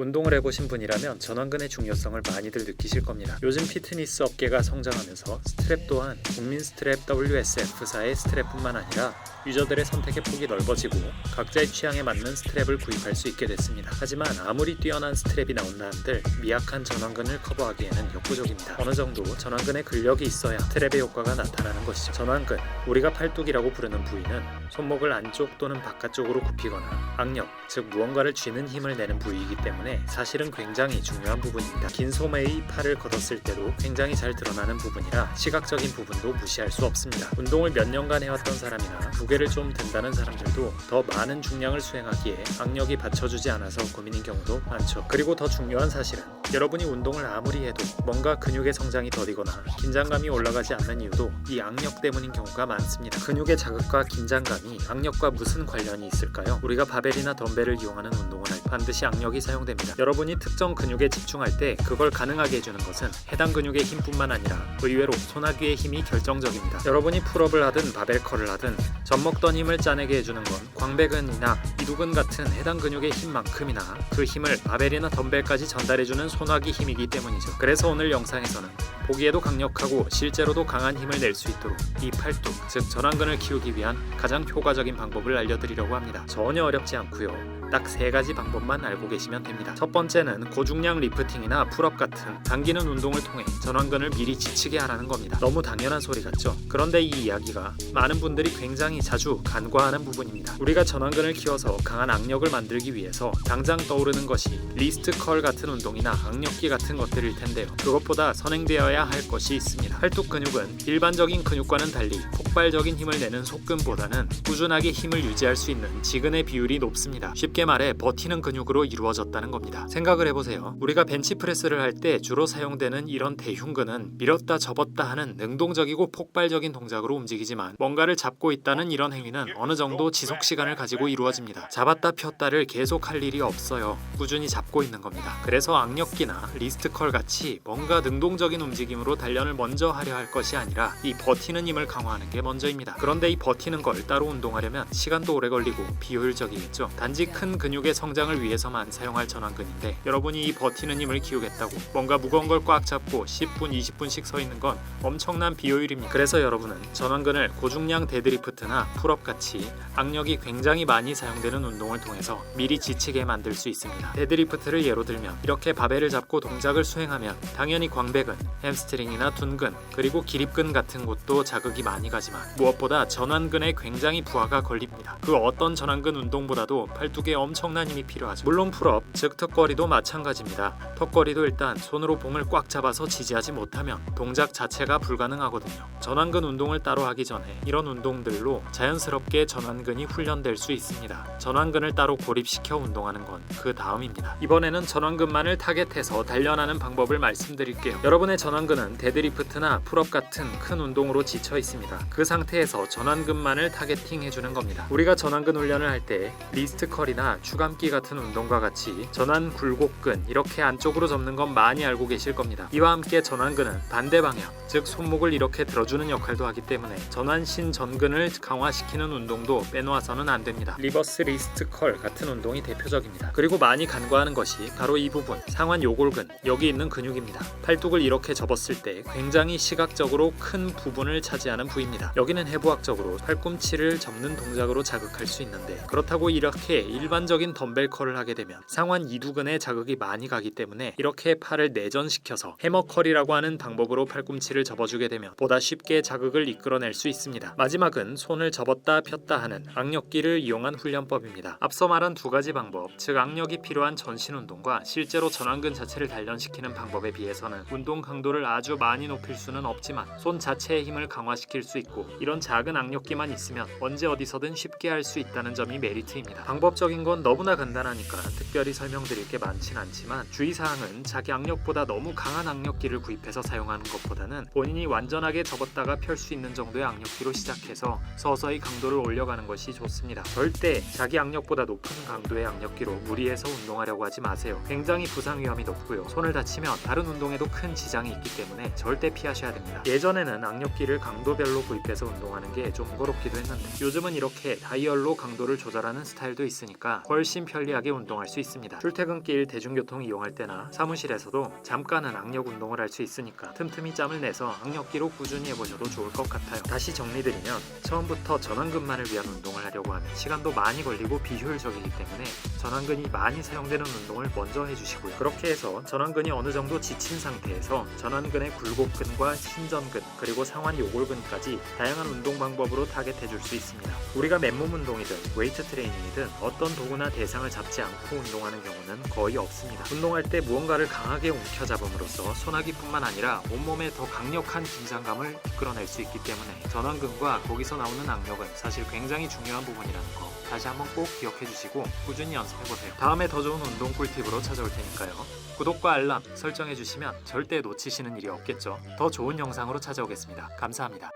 운동을 해보신 분이라면 전완근의 중요성을 많이들 느끼실 겁니다. 요즘 피트니스 업계가 성장하면서 스트랩 또한 국민 스트랩 WSF사의 스트랩뿐만 아니라 유저들의 선택의 폭이 넓어지고 각자의 취향에 맞는 스트랩을 구입할 수 있게 됐습니다. 하지만 아무리 뛰어난 스트랩이 나온다 한들 미약한 전완근을 커버하기에는 역부족입니다. 어느 정도 전완근의 근력이 있어야 스트랩의 효과가 나타나는 것이죠. 전완근, 우리가 팔뚝이라고 부르는 부위는 손목을 안쪽 또는 바깥쪽으로 굽히거나 악력, 즉 무언가를 쥐는 힘을 내는 부위이기 때문에 사실은 굉장히 중요한 부분입니다. 긴 소매의 팔을 걷었을 때도 굉장히 잘 드러나는 부분이라 시각적인 부분도 무시할 수 없습니다. 운동을 몇 년간 해왔던 사람이나 무게를 좀 든다는 사람들도 더 많은 중량을 수행하기에 악력이 받쳐주지 않아서 고민인 경우도 많죠. 그리고 더 중요한 사실은 여러분이 운동을 아무리 해도 뭔가 근육의 성장이 더디거나 긴장감이 올라가지 않는 이유도 이 악력 때문인 경우가 많습니다. 근육의 자극과 긴장감이 악력과 무슨 관련이 있을까요? 우리가 바벨이나 덤벨 을 이용하는 때 반드시 악력이 사용됩니다. 여러분이 특정 근육에 집중할 때 그걸 가능하게 해주는 것은 해당 근육의 힘뿐만 아니라 의외로 소나귀의 힘이 결정적입니다. 여러분이 풀업을 하든 바벨컬을 하든 젖먹던 힘을 짜내게 해주는 건 광배근이나 이두근 같은 해당 근육의 힘만큼이나 그 힘을 바벨이나 덤벨까지 전달해주는 소나귀 힘이기 때문이죠. 그래서 오늘 영상에서는 보기에도 강력하고 실제로도 강한 힘을 낼 수 있도록 이 팔뚝, 즉 전완근을 키우기 위한 가장 효과적인 방법을 알려드리려고 합니다. 전혀 어렵지 않고요. 딱 세 가지 방법만 알고 계시면 됩니다. 첫 번째는 고중량 리프팅이나 풀업 같은 당기는 운동을 통해 전완근을 미리 지치게 하라는 겁니다. 너무 당연한 소리 같죠? 그런데 이 이야기가 많은 분들이 굉장히 자주 간과하는 부분입니다. 우리가 전완근을 키워서 강한 악력을 만들기 위해서 당장 떠오르는 것이 리스트 컬 같은 운동이나 악력기 같은 것들일 텐데요. 그것보다 선행되어야 할 것이 있습니다. 팔뚝 근육은 일반적인 근육과는 달리 폭발적인 힘을 내는 속근보다는 꾸준하게 힘을 유지할 수 있는 지근의 비율이 높습니다. 쉽게 말해 버티는 근육으로 이루어졌다는 겁니다. 생각을 해보세요. 우리가 벤치프레스를 할 때 주로 사용되는 이런 대흉근은 밀었다 접었다 하는 능동적이고 폭발적인 동작으로 움직이지만 뭔가를 잡고 있다는 이런 행위는 어느 정도 지속 시간을 가지고 이루어집니다. 잡았다 폈다를 계속 할 일이 없어요. 꾸준히 잡고 있는 겁니다. 그래서 악력기나 리스트컬 같이 뭔가 능동적인 움직임으로 단련을 먼저 하려 할 것이 아니라 이 버티는 힘을 강화하는 게 먼저입니다. 그런데 이 버티는 걸 따로 운동하려면 시간도 오래 걸리고 비효율적이겠죠. 단지 큰 근육의 성장을 위해서만 사용할 전완근인데 여러분이 이 버티는 힘을 키우겠다고 뭔가 무거운 걸 꽉 잡고 10분, 20분씩 서 있는 건 엄청난 비효율입니다. 그래서 여러분은 전완근을 고중량 데드리프트나 풀업 같이 악력이 굉장히 많이 사용되는 운동을 통해서 미리 지치게 만들 수 있습니다. 데드리프트를 예로 들면 이렇게 바벨을 잡고 동작을 수행하면 당연히 광배근, 햄스트링이나 둔근, 그리고 기립근 같은 곳도 자극이 많이 가지만 무엇보다 전완근에 굉장히 부하가 걸립니다. 그 어떤 전완근 운동보다도 팔뚝에 엄청난 힘이 필요하죠. 물론 풀업, 즉 턱걸이도 마찬가지입니다. 턱걸이도 일단 손으로 봉을 꽉 잡아서 지지하지 못하면 동작 자체가 불가능하거든요. 전완근 운동을 따로 하기 전에 이런 운동들로 자연스럽게 전완근이 훈련될 수 있습니다. 전완근을 따로 고립시켜 운동하는 건 그 다음입니다. 이번에는 전완근만을 타겟해서 단련하는 방법을 말씀드릴게요. 여러분의 전완근은 데드리프트나 풀업 같은 큰 운동으로 지쳐 있습니다. 그 상태에서 전완근만을 타겟팅 해 주는 겁니다. 우리가 전완근 훈련을 할 때 리스트 컬이나 추감기 같은 운동과 같이 전완 굴곡근 이렇게 안쪽으로 접는 건 많이 알고 계실 겁니다. 이와 함께 전완근은 반대 방향, 즉 손목을 이렇게 들어주는 역할도 하기 때문에 전완신 전근을 강화시키는 운동도 빼놓아서는 안 됩니다. 리버스 리스트 컬 같은 운동이 대표적입니다. 그리고 많이 간과하는 것이 바로 이 부분, 상완 요골근 여기 있는 근육입니다. 팔뚝을 이렇게 접었을 때 굉장히 시각적으로 큰 부분을 차지하는 부위입니다. 여기는 해부학적으로 팔꿈치를 접는 동작으로 자극할 수 있는데 그렇다고 이렇게 일 반적인 덤벨 컬을 하게 되면 상완 이두근에 자극이 많이 가기 때문에 이렇게 팔을 내전시켜서 해머 컬이라고 하는 방법으로 팔꿈치를 접어주게 되면 보다 쉽게 자극을 이끌어낼 수 있습니다. 마지막은 손을 접었다 폈다 하는 악력기를 이용한 훈련법입니다. 앞서 말한 두 가지 방법, 즉 악력이 필요한 전신 운동과 실제로 전완근 자체를 단련시키는 방법에 비해서는 운동 강도를 아주 많이 높일 수는 없지만 손 자체의 힘을 강화시킬 수 있고 이런 작은 악력기만 있으면 언제 어디서든 쉽게 할 수 있다는 점이 메리트입니다. 방법적인 건 너무나 간단하니까 특별히 설명드릴 게 많진 않지만 주의사항은 자기 악력보다 너무 강한 악력기를 구입해서 사용하는 것보다는 본인이 완전하게 접었다가 펼 수 있는 정도의 악력기로 시작해서 서서히 강도를 올려가는 것이 좋습니다. 절대 자기 악력보다 높은 강도의 악력기로 무리해서 운동하려고 하지 마세요. 굉장히 부상 위험이 높고요. 손을 다치면 다른 운동에도 큰 지장이 있기 때문에 절대 피하셔야 됩니다. 예전에는 악력기를 강도별로 구입해서 운동하는 게좀 번거롭기도 했는데 요즘은 이렇게 다이얼로 강도를 조절하는 스타일도 있으니까 보니까 훨씬 편리하게 운동할 수 있습니다. 출퇴근길 대중교통 이용할 때나 사무실에서도 잠깐은 악력 운동을 할 수 있으니까 틈틈이 짬을 내서 악력기로 꾸준히 해보셔도 좋을 것 같아요. 다시 정리드리면 처음부터 전완근만을 위한 운동을 하려고 하면 시간도 많이 걸리고 비효율적이기 때문에 전완근이 많이 사용되는 운동을 먼저 해주시고요. 그렇게 해서 전완근이 어느 정도 지친 상태에서 전완근의 굴곡근과 신전근 그리고 상완 요골근까지 다양한 운동 방법으로 타겟해 줄 수 있습니다. 우리가 맨몸 운동이든 웨이트 트레이닝이든 어떤 도구나 대상을 잡지 않고 운동하는 경우는 거의 없습니다. 운동할 때 무언가를 강하게 움켜잡음으로써 소나기뿐만 아니라 온몸에 더 강력한 긴장감을 이끌어낼 수 있기 때문에 전완근과 거기서 나오는 악력은 사실 굉장히 중요한 부분이라는 거 다시 한번 꼭 기억해 주시고 꾸준히 연습해 보세요. 다음에 더 좋은 운동 꿀팁으로 찾아올 테니까요. 구독과 알람 설정해 주시면 절대 놓치시는 일이 없겠죠. 더 좋은 영상으로 찾아오겠습니다. 감사합니다.